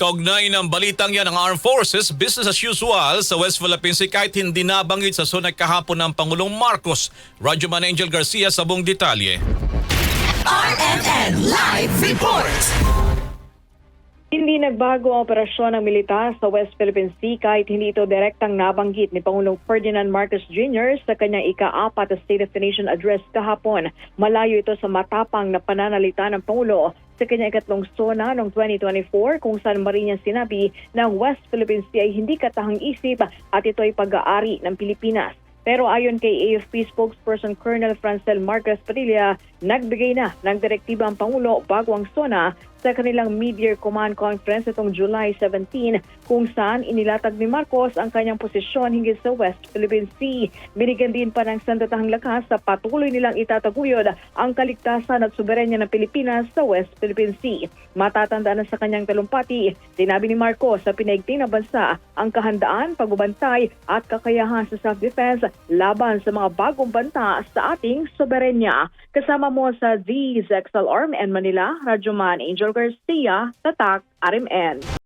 Kaugnay ng balitang yan ng Armed Forces, business as usual sa West Philippine Sea kahit hindi nabanggit sa sunay kahapon ng Pangulong Marcos. Radyo Man Angel Garcia sa buong detalye. RMN Live Report. Hindi nagbago ang operasyon ng militar sa West Philippine Sea kahit hindi ito direktang nabanggit ni Pangulong Ferdinand Marcos Jr. sa kanyang ika-apat na State of the Nation address kahapon. Malayo ito sa matapang na pananalita ng Pangulo sa kanyang ikatlong sona noong 2024 kung saan mari niya sinabi na ang West Philippine Sea ay hindi katahang isip at ito ay pag-aari ng Pilipinas. Pero ayon kay AFP spokesperson Colonel Francel Marcos Padilla, nagbigay na ng direktiba ang Pangulo bago ang SONA sa kanilang Mid-Year Command Conference itong July 17 kung saan inilatag ni Marcos ang kanyang posisyon hinggil sa West Philippine Sea. Binigyan din pa ng sandatahang lakas sa patuloy nilang itataguyod ang kaligtasan at soberenya ng Pilipinas sa West Philippine Sea. Matatandaan na sa kanyang talumpati, sinabi ni Marcos sa pinaigting na bansa ang kahandaan, pagbabantay at kakayahan sa self-defense laban sa mga bagong banta sa ating soberenya. Kasama mo sa Z's XL Arm and Manila, Radyoman Angel Garcia, Tatak, RMN.